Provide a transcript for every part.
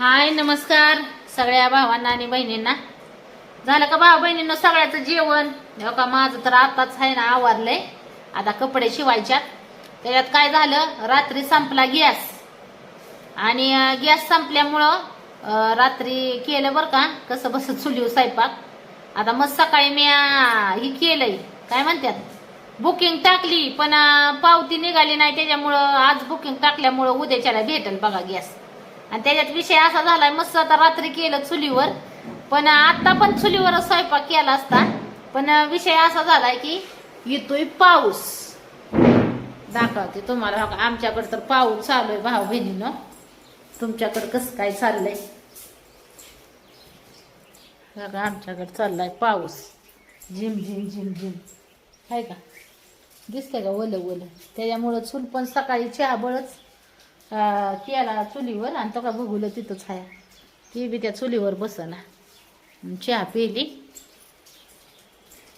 हाय नमस्कार सगळ्या भावांना आणि बहिणींना. झालं का भाऊ बहिणींना सगळ्याचं जेवण? हो का माझं तर आताच आहे ना आवारलंय. आता कपडे शिवायच्यात त्याच्यात काय झालं? रात्री संपला गॅस. आणि गॅस संपल्यामुळं रात्री केलं बरं का कसं बस चुलीव स्वयंपाक. आता मग सकाळी मी ही केलंय. काय म्हणतात बुकिंग टाकली पण पावती निघाली नाही त्याच्यामुळं आज बुकिंग टाकल्यामुळं उद्याच्याला भेटेल बघा गॅस. आणि त्याच्यात विषय असा झालाय मस्त आता रात्री केलं चुलीवर. पण आता पण चुलीवरच स्वयंपाक केला असता. पण विषय असा झालाय की येतोय पाऊस. दाखवते तुम्हाला. आमच्याकडे तर पाऊस चालू आहे भाऊ बहिणीनं. तुमच्याकडे कसं काय चाललंय? बघा आमच्याकडे चाललाय पाऊस. झिम झिम झिम झिम. आहे का? दिसतंय का ओलं ओलं त्याच्यामुळं चूल पण सकाळी चहा बळच अं, केला चुलीवर आणि तो का बघूलं तिथंच आहे. ती बी त्या चुलीवर बसना. चहा पिली.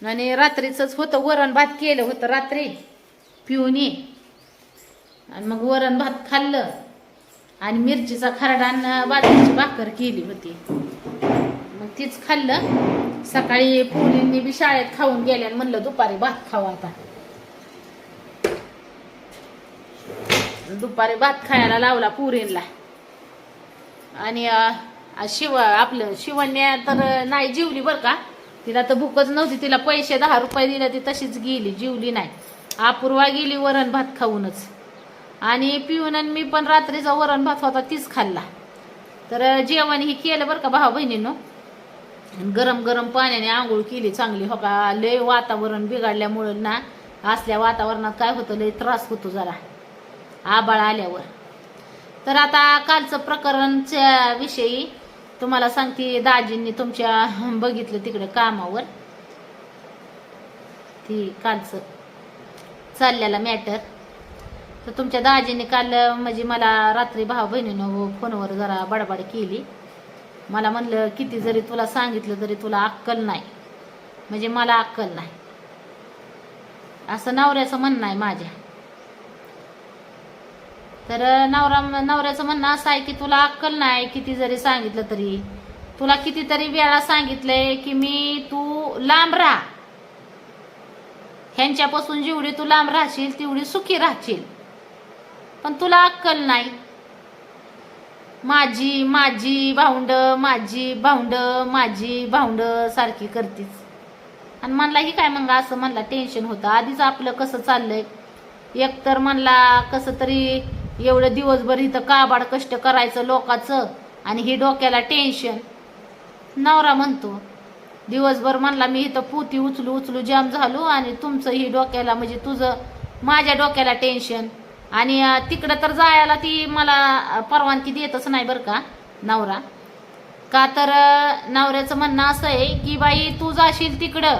आणि रात्रीचंच होतं वरण भात केलं होतं रात्री. पिऊन ये. आणि मग वरण भात खाल्लं. आणि मिरचीचा खरडा आणि बाजरीची भाकर केली होती. मग तीच खाल्लं. सकाळी पोलींनी बी शाळेत खाऊन गेल्या म्हणलं दुपारी भात खाऊ आता. दुपारी भात खायला लावला पुरीला. आणि शिव आपलं शिवण्या तर नाही जीवली बरं का? तिला तर भूकच नव्हती. तिला पैसे दहा रुपये दिले ती तशीच गेली जीवली नाही. अपूर्वा गेली वरण भात खाऊनच. आणि पिऊन आणि मी पण रात्रीचा वरण भात होता तीच खाल्ला. तर जेवण ही केलं बरं का भाऊ बहिणीनं? गरम गरम पाण्याने आंघोळ केली चांगली. हो का? लय वातावरण बिघडल्यामुळं ना असल्या वातावरणात काय होतं लय त्रास होतो जरा. आबाळ आल्यावर. तर आता कालचं प्रकरणच्या विषयी तुम्हाला सांगते दाजींनी तुमच्या बघितलं तिकडे कामावर. ती कालचं चाललेला मॅटर तर तुमच्या दाजीने काल म्हणजे मला रात्री भाऊ बहिणीनं हो फोनवर जरा बडबड केली. मला म्हणलं किती जरी तुला सांगितलं तरी तुला अक्कल नाही. म्हणजे मला अक्कल नाही. असं नवऱ्याचं म्हणणं आहे माझ्या. तर नवरा नवऱ्याचं म्हणणं असं आहे की तुला अक्कल नाही किती जरी सांगितलं तरी. तुला कितीतरी वेळा सांगितलंय की मी तू लांब राहा. ह्यांच्यापासून जेवढी तू लांब राहशील तेवढी सुखी राहशील. पण तुला अक्कल नाही. माझी माझी भाऊंड माझी भाऊंड माझी भाऊंड सारखी करतीच आणि म्हणला ही काय मग असं म्हणला टेन्शन होतं. आधीच आपलं कसं चाललंय? एकतर म्हणला कसं तरी एवढं दिवसभर इथं काबाड कष्ट करायचं लोकाचं आणि ही डोक्याला टेन्शन नवरा म्हणतो दिवसभर म्हणला मी इथं पोती उचलू उचलू जाम झालो आणि तुमचं ही डोक्याला म्हणजे तुझं माझ्या डोक्याला टेन्शन आणि तिकडं तर जायला ती मला परवानगी देतच नाही बरं का नवरा. का तर नवऱ्याचं म्हणणं असं आहे की बाई तू जाशील तिकडं.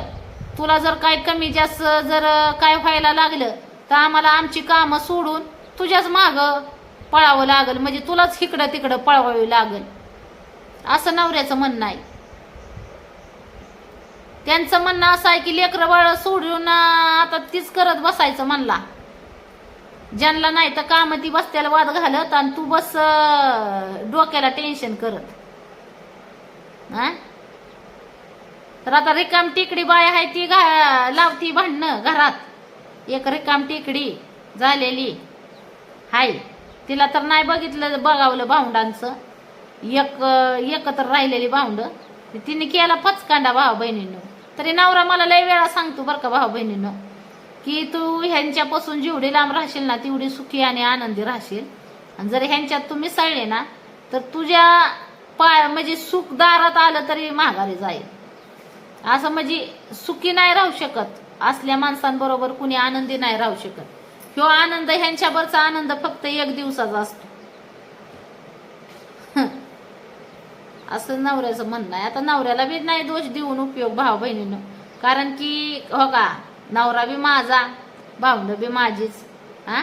तुला जर काय कमी जास्त जर काय व्हायला लागलं तर आम्हाला आमची कामं सोडून तुझ्याच माग पळावं लागल. म्हणजे तुलाच इकडं तिकडं पळवावी लागल. असं नवऱ्याचं म्हणणं आहे. त्यांचं म्हणणं असं आहे की लेकरं बाळ सोडून आता तीच करत बसायचं म्हणला. ज्यांना नाही तर काम ती बसत्याला वाद घालत आणि तू बस डोक्याला टेन्शन करत. हा तर आता रिकाम टेकडी बाय आहे ती घा लावती भांडणं घरात. एक रिकाम टेकडी झालेली. हाय तिला तर नाही बघितलं बघावलं भाऊंडांचं एक एकत्र राहिलेली भाऊंड तिने केला पचकांडा भाऊ बहिणीनं. तरी नवरा मला लय वेळा सांगतो बरं का भाऊ बहिणीनं की तू ह्यांच्यापासून जेवढी लांब राहशील ना तेवढी सुखी आणि आनंदी राहशील. आणि जर ह्यांच्यात तू मिसळले ना तर तुझ्या पाय म्हणजे सुख दारात आलं तरी महागारी जाईल. असं म्हणजे सुखी नाही राहू शकत. असल्या माणसांबरोबर कुणी आनंदी नाही राहू शकत. ह्यो आनंद ह्यांच्यावरचा आनंद फक्त एक दिवसाचा असतो. असं नवऱ्याचं म्हणणं आहे. आता नवऱ्याला बी नाही दोष देऊन उपयोग भाऊ बहिणीनं. कारण की हो का नवरा बी माझा भावंड बी माझीच हा?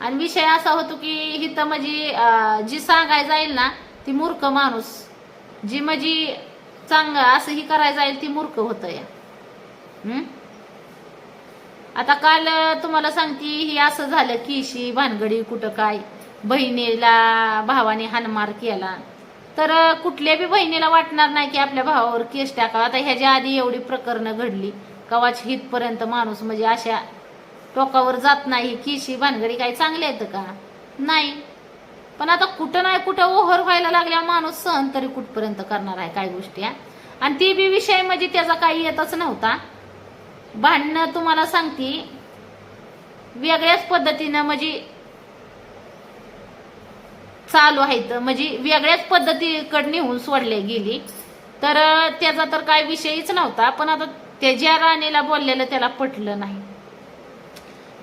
आणि विषय असा होतो की हिथं म्हणजे जी सांगाय जाईल ना ती मूर्ख माणूस. जी म्हणजे चांग असं ही करायला जाईल ती मूर्ख होतं या. हम्म? आता काल तुम्हाला सांगते ही असं झालं किशी भानगडी कुठं काय? बहिणीला भावाने हानमार केला. तर कुठल्या बी बहिणीला वाटणार नाही की आपल्या भावावर केस टाकावा. आता ह्याच्या आधी एवढी प्रकरणं घडली. कवाच हितपर्यंत माणूस म्हणजे अशा टोकावर जात नाही किशी भानगडी काही चांगले आहेत का? नाही. पण आता कुठं नाही कुठं ओव्हर व्हायला लागल्या माणूस सहन तरी कुठपर्यंत करणार आहे काय गोष्टी आणि ती बी विषय म्हणजे त्याचा काही येतच नव्हता. भांडणं तुम्हाला सांगते. वेगळ्याच पद्धतीनं म्हणजे चालू आहेत. म्हणजे वेगळ्याच पद्धतीकडे नेऊन सोडले गेली. तर त्याचा तर काय विषयच नव्हता. पण आता त्या ज्या राणीला बोललेलं त्याला पटलं नाही.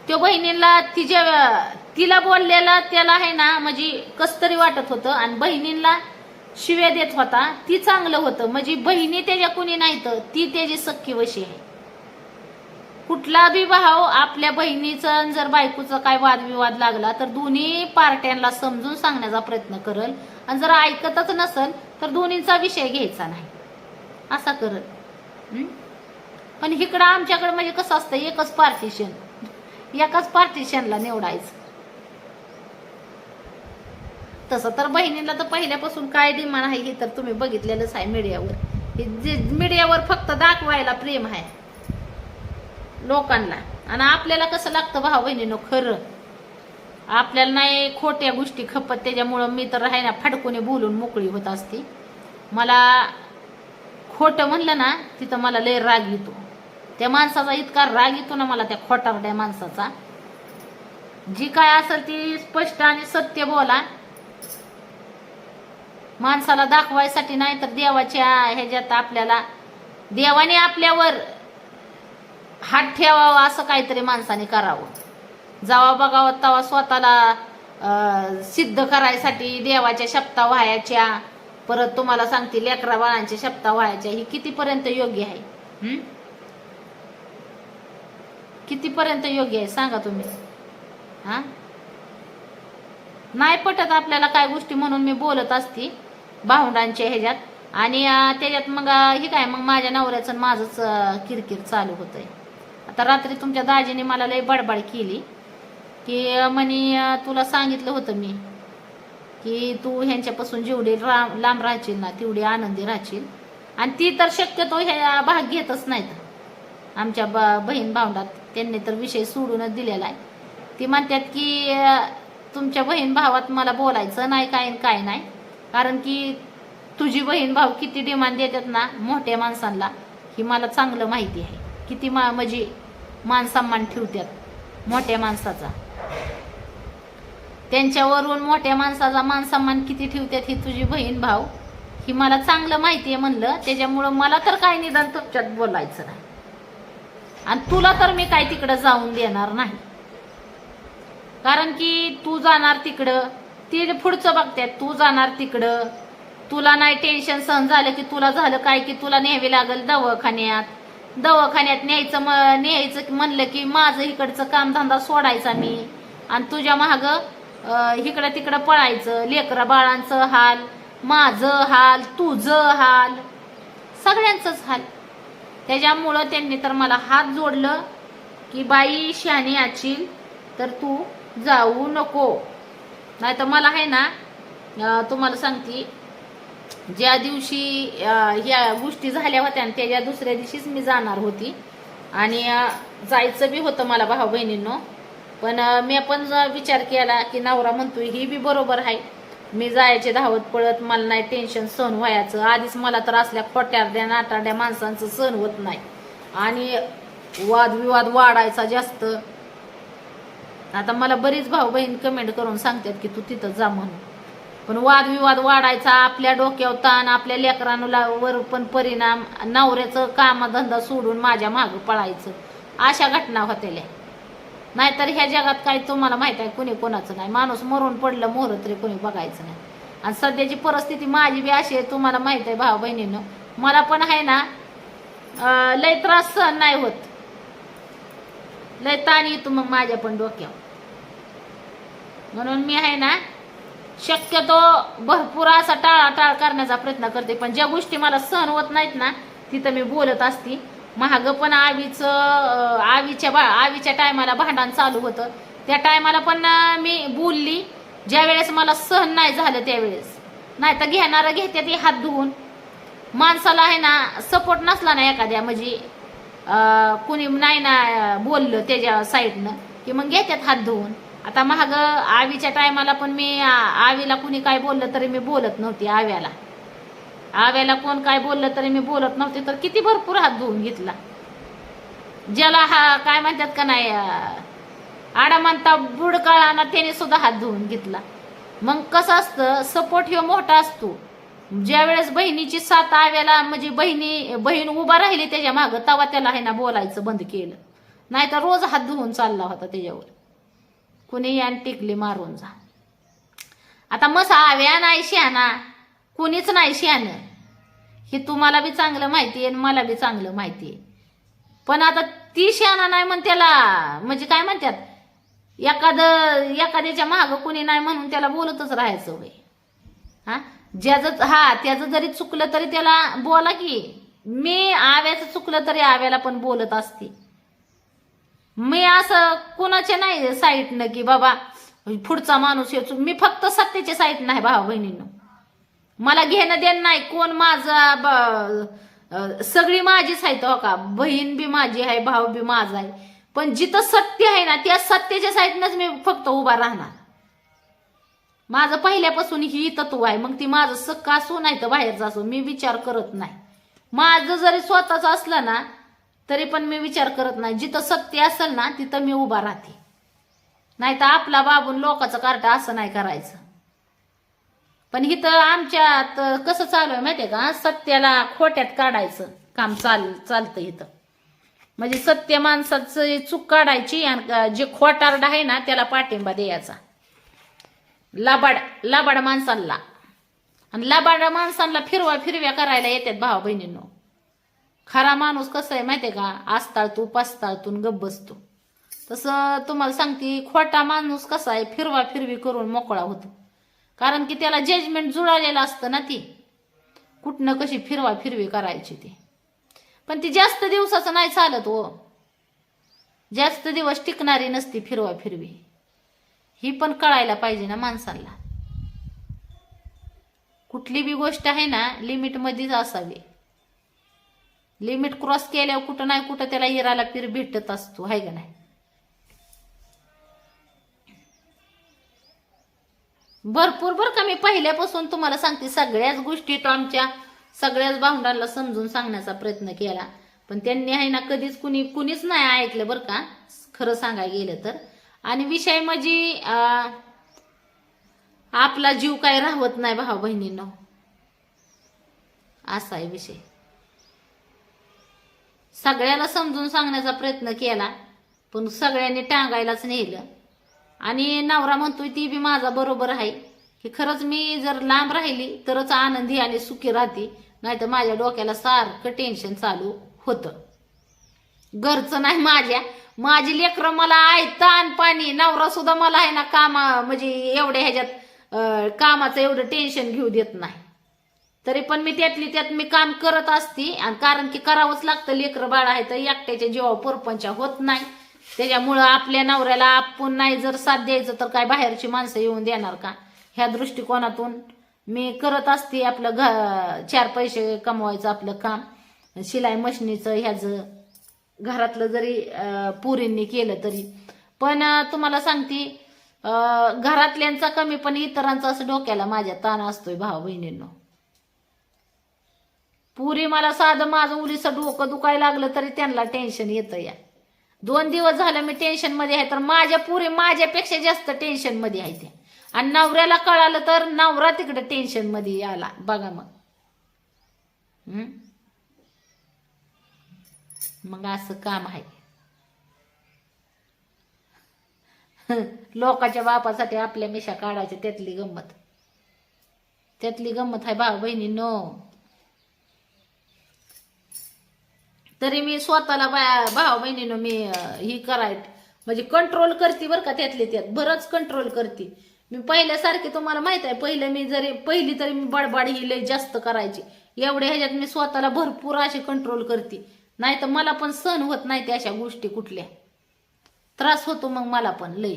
त्यो बहिणीला तिच्या तिला बोललेला त्याला आहे ना म्हणजे कस तरी वाटत होतं. आणि बहिणींना शिव्या देत होता. ती चांगलं होतं. म्हणजे बहिणी त्याच्या कुणी नाही तर ती त्याची सख्खी वशी आहे. कुठला बी भाव आपल्या बहिणीचं आणि जर बायकोचं काय वादविवाद लागला तर दोन्ही पार्ट्यांना समजून सांगण्याचा प्रयत्न करल. आणि जर ऐकतच नसल तर दोन्हीचा विषय घ्यायचा नाही. असा करल. पण इकडं आमच्याकडे म्हणजे कसं असतं एकच पार्टिशन एकाच पार्टिशनला निवडायचं. तसं तर बहिणीला तर पहिल्यापासून काय डिमांड आहे हे तर तुम्ही बघितलेलंच आहे मीडियावर हे जे मीडियावर फक्त दाखवायला प्रेम आहे. लोकांना. आणि आपल्याला कसं लागतं भाऊ बहिणीनं खरं. आपल्याला नाही खोट्या गोष्टी खपत त्याच्यामुळं मी तर राहायना ना फडकुने बोलून मोकळी होत असते. मला खोटं म्हणलं ना तिथं मला लय राग येतो. त्या माणसाचा इतका राग येतो ना मला त्या खोटारड्या माणसाचा. जी काय असेल ती स्पष्ट आणि सत्य बोला. माणसाला दाखवायसाठी नाही तर देवाच्या ह्याच्यात आपल्याला देवाने आपल्यावर हात ठेवावा असं काहीतरी माणसाने करावं. जावा बघावं तवा स्वतःला सिद्ध करायसाठी देवाच्या शपथा व्हायच्या. परत तुम्हाला सांगते लेकरा बाळांच्या शपथा व्हायच्या. ही कितीपर्यंत योग्य आहे? कितीपर्यंत योग्य आहे? सांगा तुम्ही. हा? नाही पटत आपल्याला काय गोष्टी म्हणून मी बोलत असती भावंडांच्या ह्याच्यात. आणि त्याच्यात मग ही हे काय मग माझ्या नवऱ्याचं माझंच किरकिर चालू होतंय. आता रात्री तुमच्या दाजीने मला लय बडबड केली. की म्हणे तुला सांगितलं होतं मी की तू ह्यांच्यापासून जेवढी राम लांब राहशील ना तेवढी आनंदी राहशील. आणि ती तर शक्यतो ह्या भाग घेतच नाहीत. आमच्या ब बहीण भावंडात त्यांनी तर विषय सोडूनच दिलेला आहे. ती म्हणतात की तुमच्या बहीण भावात मला बोलायचं नाही काय काय नाही. कारण की तुझी बहीण भाऊ किती डिमांड देतात ना मोठ्या माणसांना ही मला चांगलं माहिती आहे. किती मा म्हणजे मान सन्मान ठेवतात मोठ्या माणसाचा. त्यांच्यावरून मोठ्या माणसाचा मान सन्मान किती ठेवतात ही तुझी बहीण भाऊ? ही मला चांगलं माहिती आहे म्हणलं त्याच्यामुळं मला तर काय निदान तुमच्यात बोलायचं नाही. आणि तुला तर मी काय तिकडं जाऊन देणार नाही. कारण की तू जाणार तिकडं ती पुढचं बघतात तू जाणार तिकडं. तुला नाही टेन्शन सहन झालं की तुला झालं काय की तुला न्यावी लागल दवाखान्यात. दवाखान्यात न्यायचं म न्यायचं म्हणलं की माझं इकडचं कामधंदा सोडायचा मी. आणि तुझ्या महाग इकडं तिकडं पळायचं. लेकरा बाळांचं हाल माझं हाल तुझं हाल. सगळ्यांचंच हाल. त्याच्यामुळं त्यांनी तर मला हात जोडलं की बाई शहाणी आचील तर तू जाऊ नको. नाही तर मला आहे ना तुम्हाला सांगते ज्या दिवशी ह्या गोष्टी झाल्या होत्या आणि त्याच्या दुसऱ्या दिवशीच मी जाणार होती. आणि जायचं बी होतं मला भाऊ बहिणींनो. पण मी पण विचार केला की नवरा म्हणतोय ही बी बरोबर आहे. मी जायचे धावत पळत मला नाही टेन्शन सहन व्हायचं. आधीच मला तर असल्या खोट्यारड्या नाटारड्या माणसांचं सहन होत नाही. आणि वादविवाद वाढायचा जास्त. आता मला बरीच भाऊ बहीण कमेंट करून सांगतात की तू तिथं जा म्हणून. पण वादविवाद वाढायचा आपल्या डोक्यावर ताण आपल्या लेकरांना वर पण परिणाम नवऱ्याचं कामधंदा सोडून माझ्या मागं पळायचं. अशा घटना होतेल्या. नाहीतर ह्या जगात काही तुम्हाला माहीत आहे कोणी कोणाचं नाही. माणूस मरून पडलं मोहर तरी कोणी बघायचं नाही. आणि सध्याची परिस्थिती माझी बी अशी आहे तुम्हाला माहीत आहे भाऊ बहिणीनं. मला पण आहे ना लय त्रास सहन नाही होत. लय ताण येतो मग माझ्या पण डोक्यावर. म्हणून मी आहे ना शक्यतो भरपूर असा टाळाटाळ करण्याचा प्रयत्न करते पण ज्या गोष्टी मला सहन होत नाहीत ना तिथं मी बोलत असती. महाग पण आवीचं आवीच्या बा आवीच्या टायमाला भांडण चालू होतं. त्या टायमाला पण मी बोलली. ज्या वेळेस मला सहन नाही झालं त्यावेळेस. नाही तर घेणारं घेते ते हात धुवून. माणसाला आहे ना सपोर्ट नसला ना एखाद्या म्हणजे कुणी नाही ना बोललं त्याच्या साईडनं की मग घेतात हात धुवून. आता महाग आवीच्या टायमाला पण मी आ- आवीला कुणी काय बोललं तरी मी बोलत नव्हती आव्याला. आव्याला कोण काय बोललं तरी मी बोलत नव्हते तर किती भरपूर हात धुवून घेतला. ज्याला हा काय म्हणतात का नाही आडा म्हणता बुडकाळा ना त्याने सुद्धा हात धुवून घेतला. मग कसं असतं सपोर्ट ह्यो मोठा असतो. ज्या वेळेस बहिणीची साथ आव्याला म्हणजे बहिणी बहीण उभा राहिली त्याच्या मागं तवा त्याला आहे ना बोलायचं बंद केलं. नाही तर रोज हात धुवून चालला होता त्याच्यावर. कुणी यान टिकली मारून जा. आता मस आव्या नाही शहाणा कुणीच नाही शहाणं हे तुम्हाला बी चांगलं माहिती आहे आणि मला बी चांगलं माहिती आहे. पण आता ती शहाणा नाही म्हण त्याला म्हणजे काय म्हणतात एखादं एखाद्याच्या मागं कुणी नाही म्हणून त्याला बोलतच राहायचं वय हा? ज्याचं हा त्याचं जरी चुकलं तरी त्याला बोला की मी आव्याचं चुकलं तरी आव्याला पण बोलत असते. मी असं कुणाच्या नाही साईटनं की बाबा पुढचा माणूस येतो. मी फक्त सत्तेच्या साईट नाही भावा बहिणीनं. मला घेणं देणं नाही. कोण माझा ब- सगळी माझीच साहित्य हो का? बहीण बी माझी आहे भाऊ बी माझा आहे. पण जिथं सत्य आहे ना त्या सत्याच्या साईडनंच मी फक्त उभा राहणार. माझं पहिल्यापासून ही तत्व आहे. मग ती माझं सक्का असो नाही तर बाहेरचं असो मी विचार करत नाही. माझं जरी स्वतःच असलं ना तरी पण मी विचार करत नाही. जिथं सत्य असेल ना तिथं मी उभा राहते. नाही तर आपला बाबून लोकाचं कार्ट असं नाही करायचं. पण इथं आमच्यात कसं चालू आहे माहितीये का? सत्याला खोट्यात काढायचं काम चाल चालतं इथं. म्हणजे सत्य माणसाचं चूक काढायची आणि जे खोटारड आहे ना त्याला पाठिंबा द्यायचा. लाबाड लाबाड माणसांना. आणि लाबाड माणसांना फिरवा फिरव्या करायला येतात भावा बहिणींनो खरा माणूस कसं आहे माहितीये का? आस्ताळतो पास्ताळतून गप्प बसतो. तसं तुम्हाला सांगते खोटा माणूस कसा आहे? फिरवा फिरवी करून मोकळा होतो. कारण की त्याला जजमेंट जुळालेलं असतं ना ती. कुठनं कशी फिरवा फिरवी करायची ती. पण ती जास्त दिवसाचं नाही चालत हो. जास्त दिवस टिकणारी नसती फिरवा फिरवी ही पण कळायला पाहिजे ना माणसाला. कुठली बी गोष्ट आहे ना लिमिटमध्येच असावी. लिमिट क्रॉस केल्यावर कुठं नाही कुठं त्याला हिराला पीर भेटत असतो आहे का नाही? भरपूर बरं का मी पहिल्यापासून तुम्हाला सांगते सगळ्याच गोष्टी टॉमच्या आमच्या सगळ्याच भावंडांना समजून सांगण्याचा प्रयत्न केला. पण त्यांनी आहे ना कधीच कुणी कुणीच नाही ऐकलं बरं का खरं सांगायला गेलं तर. आणि विषय म्हणजे आपला जीव काय राहत नाही भाऊ बहिणींनो असा आहे विषय. सगळ्याला समजून सांगण्याचा प्रयत्न केला पण सगळ्यांनी टांगायलाच नेलं. आणि नवरा म्हणतोय ती बी माझा बरोबर आहे. की खरंच मी जर लांब राहिली तरच आनंदी आणि सुखी राहते. नाही तर माझ्या डोक्याला सारखं टेन्शन चालू होतं. घरचं नाही माझ्या. माझी लेकरं मला आहे ताण पाणी नवरा सुद्धा मला आहे ना कामा म्हणजे एवढ्या ह्याच्यात कामाचं एवढं टेन्शन घेऊ देत नाही. तरी पण मी त्यातली त्यात मी काम करत असते. आणि कारण की करावंच लागतं. लेकरं बाळ आहे तर एकट्याच्या जीवा परपंच होत नाही. त्याच्यामुळं आपल्या नवऱ्याला आपण नाही जर साथ द्यायचं तर काय बाहेरची माणसं येऊन देणार का? ह्या दृष्टिकोनातून मी करत असते आपलं घ चार पैसे कमवायचं आपलं काम. शिलाई मशिनीचं ह्याचं घरातलं जरी पुरींनी केलं तरी. पण तुम्हाला सांगते घरातल्यांचा कमी पण इतरांचा असं डोक्याला माझ्या ताण असतोय भाऊ बहिणींनो पुरी मला साधं माझं उलीचं डोकं दुखायला लागलं तरी त्यांना टेन्शन येतं या. दोन दिवस झालं मी टेन्शनमध्ये आहे तर माझ्या पुरी माझ्यापेक्षा जास्त टेन्शनमध्ये आहे ते. आणि नवऱ्याला कळालं तर नवरा तिकडे टेन्शनमध्ये आला. बघा मग. मग असं काम आहे. लोकाच्या बापासाठी आपल्या मिशा काढायच्या त्यातली गंमत. त्यातली गंमत आहे भाऊ बहिणी नो तरी मी स्वतःला बा- भाऊ बहिणीनं मी ही कराय म्हणजे कंट्रोल करते बरं का त्यातले त्यात. बरंच कंट्रोल करते. मी पहिल्यासारखी तुम्हाला माहीत आहे पहिलं मी जरी पहिली तरी मी बडबड ही लय जास्त करायची. एवढ्या ह्याच्यात मी स्वतःला भरपूर अशी कंट्रोल करते. नाही तर मला पण सहन होत नाही त्या अशा गोष्टी कुठल्या. त्रास होतो मग मला पण लय.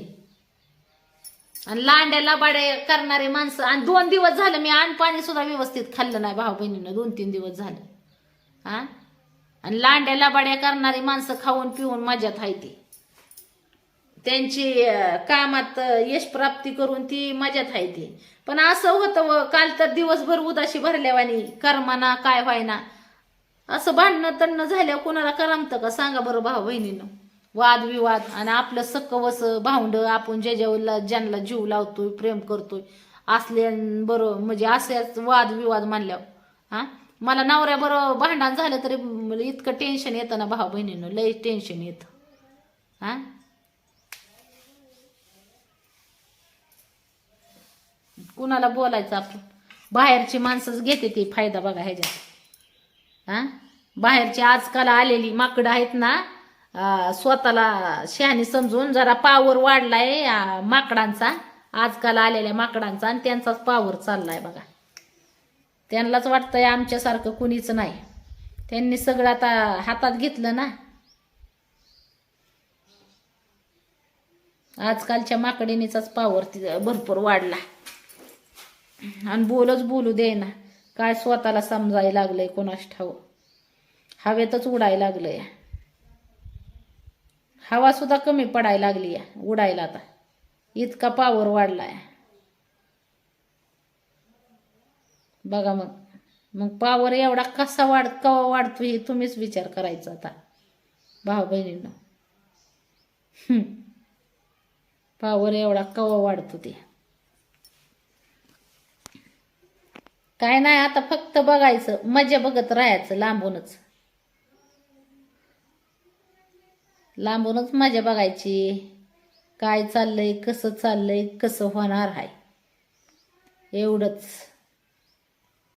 आणि लांड्या लबाड्या करणारे माणसं आणि दोन दिवस झालं मी अन्न पाणी सुद्धा व्यवस्थित खाल्लं नाही भाऊ बहिणीनं. दोन तीन दिवस झालं. हा आणि लांड्या लबाड्या करणारी माणसं खाऊन पिऊन मजात आहे ती. त्यांची कामात यशप्राप्ती यश प्राप्ती करून ती मजात आहे ती. पण असं होतं व काल तर दिवसभर उदाशी भरल्यावानी कर्माना काय व्हायना. असं भांडणं तणणं झाल्यावर कोणाला करमतं का? सांगा बरं भाऊ बहिणीनं. वादविवाद आणि आपलं सक्कवस भाऊंड आपण ज्याच्यावर ज्यांना जीव लावतोय प्रेम करतोय असले बरं म्हणजे असं वादविवाद मानल्यावर हा? मला नवऱ्याबरोबर भांडण झालं तरी इतकं टेन्शन येतं ना भाऊ बहिणीनं लई टेन्शन येतं. हा? कुणाला बोलायचं आपण? बाहेरची माणसंच घेते ती फायदा बघा ह्याच्यात. हा? बाहेरची आजकाल आलेली माकडं आहेत ना स्वतःला शहाणी समजून जरा पावर वाढलाय माकडांचा. आजकाल आलेल्या माकडांचा आणि त्यांचाच पावर चाललाय बघा. त्यांनाच वाटतंय आमच्यासारखं कुणीच नाही. त्यांनी सगळं आता हातात घेतलं ना. आजकालच्या माकडीनीचाच पावर भरपूर वाढला. आणि बोलच बोलू दे ना काय स्वतःला समजायला लागलंय कोणास ठाव हवेतच उडायला लागलंय. हवा सुद्धा कमी पडायला लागली आहे उडायला आता. इतका पावर वाढलाय. बघा मग. मग पावर एवढा कसा वाढ कवा वाढतो हे तुम्हीच विचार करायचा आता. भाऊ बहिणींना. पावर एवढा कवा वाढतो ते. काय नाही आता फक्त बघायचं मजा बघत राहायचं लांबूनच. लांबूनच मजा बघायची. काय चाललंय कसं चाललंय कसं होणार आहे एवढंच.